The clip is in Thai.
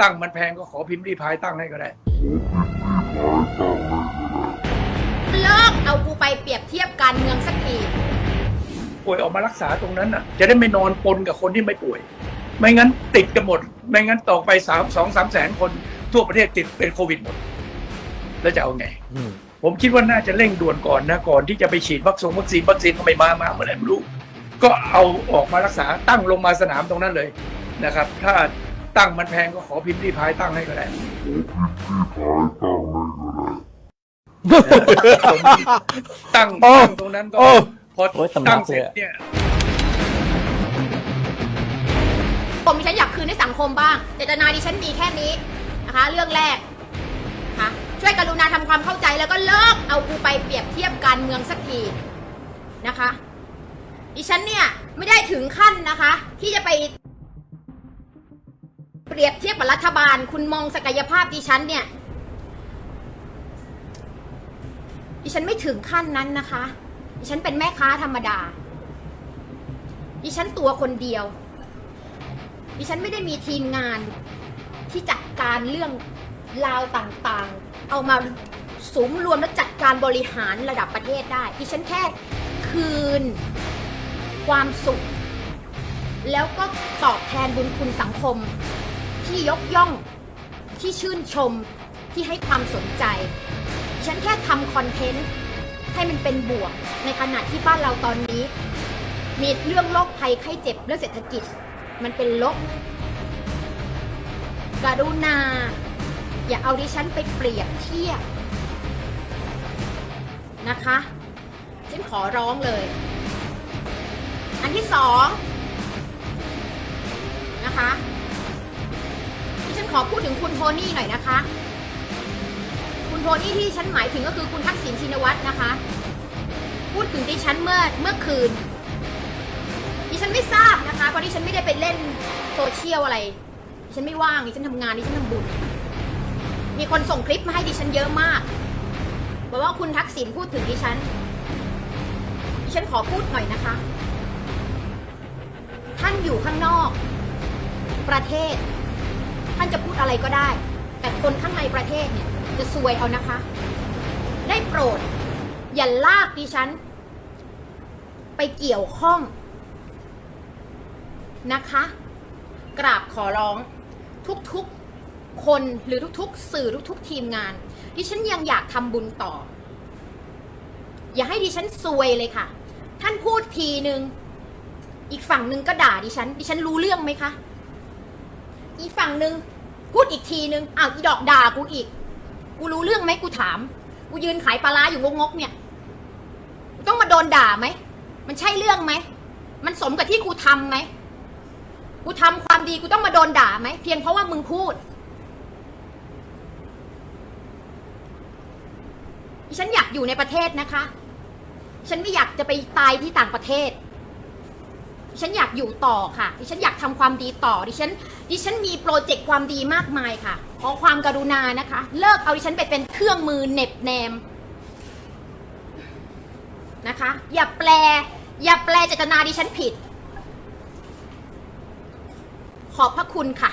ตั้งมันแพงก็ขอพิมพ์รีพายตั้งให้ก็ได้ เลิกเอากูไปเปรียบเทียบการเมืองสักทีป่วยออกมารักษาตรงนั้นน่ะ จะได้ไม่นอนปนกับคนที่ไม่ป่วย ไม่งั้นติดกันหมด ไม่งั้นต่อไปสามสองสามแสนคนทั่วประเทศติดเป็นโควิดหมด แล้วจะเอาไงอืมผมคิดว่าน่าจะเร่งด่วนก่อนนะ ก่อนที่จะไปฉีดวัคซีนวัคซีนวัคซีนก็ไม่มามาเมื่อไหร่ไม่รู้ ก็เอาออกมารักษาตั้งลงมาสนามตรงนั้นเลยนะครับ ถ้า ตั้งมันแพงก็ขอพิมพ์รีพายตั้งให้ก็ได้ตั้งโอ้ตั้งตรงนั้นก็โอ้พอโอ้ยสำลักตั้งเสร็จเลยอะเนี่ยผมดิฉันอยากคืนให้สังคมบ้างเจตนาดิฉันดีแค่นี้นะคะ เรื่องแรกนะคะช่วยกรุณาทำความเข้าใจแล้วก็เลิกเอากูไปเปรียบเทียบการเมืองสักทีนะคะ ดิฉันเนี่ยไม่ได้ถึงขั้นนะคะ ที่จะไปเป รียบเทียบกับรัฐบาล คุณมองศักยภาพดิฉันเนี่ย ดิฉันไม่ถึงขั้นนั้นนะคะ ดิฉันเป็นแม่ค้าธรรมดา ดิฉันตัวคนเดียว ดิฉันไม่ได้มีทีมงานที่จัดการเรื่องราวต่างๆ เอามาสุมรวมและจัดการบริหารระดับประเทศได้ ดิฉันแค่คืนความสุข แล้วก็ตอบแทนบุญคุณสังคม ที่ยกย่อง ที่ชื่นชม ที่ให้ความสนใจ ฉันแค่ทำคอนเทนต์ให้มันเป็นบวก ในขณะที่บ้านเราตอนนี้ มีเรื่องโรคภัยไข้เจ็บเรื่องเศรษฐกิจ มันเป็นลบกรุณา อย่าเอาดิฉันไปเปรียบเทียบนะคะฉันขอร้องเลย อันที่สองนะคะ ขอพูดถึงคุณโทนี่หน่อยนะคะ คุณโทนี่ที่ฉันหมายถึงก็คือคุณทักษิณชินวัตรนะคะ พูดถึงดิฉันเมื่อเมื่อคืนดิฉันไม่ทราบนะคะเพราะดิฉันไม่ได้ไปเล่นโซเชียลอะไรดิฉันไม่ว่างดิฉันทำงานดิฉันทำบุญมีคนส่งคลิปมาให้ดิฉันเยอะมากบอกว่าคุณทักษิณพูดถึงดิฉันดิฉันขอพูดหน่อยนะคะ ท่านอยู่ข้างนอก ประเทศ ท่านจะพูดอะไรก็ได้ แต่คนข้างในประเทศเนี่ยจะซวยเอานะคะ ได้โปรด อย่าลากดิฉัน ไปเกี่ยวข้องนะคะ กราบขอร้องทุกๆคนหรือทุกๆ สื่อทุกๆ ทีมงาน ดิฉันยังอยากทำบุญต่อ อย่าให้ดิฉันซวยเลยค่ะ ท่านพูดทีนึงอีกฝั่งหนึ่งก็ด่าดิฉัน ดิฉันรู้เรื่องไหมคะ อีฝั่งหนึ่งพูดอีกทีนึงอ้าวอีดอกด่ากูอีก กูรู้เรื่องไหมกูถาม กูยืนขายปลาร้าอยู่งงกเนี่ย ต้องมาโดนด่าไหม มันใช่เรื่องไหม มันสมกับที่กูทำไหม กูทำความดีกูต้องมาโดนด่าไหม เพียงเพราะว่ามึงพูดฉันอยากอยู่ในประเทศนะคะ ฉันไม่อยากจะไปตายที่ต่างประเทศ ดิฉันอยากอยู่ต่อค่ะ ดิฉันอยากทำความดีต่อ ดิฉัน ดิฉันมีโปรเจกต์ความดีมากมายค่ะ ขอความกรุณานะคะ เลิกเอาดิฉันไปเป็นเครื่องมือเน็บแนมนะคะ อย่าแปล อย่าแปลเจตนาดิฉันผิด ขอบพระคุณค่ะ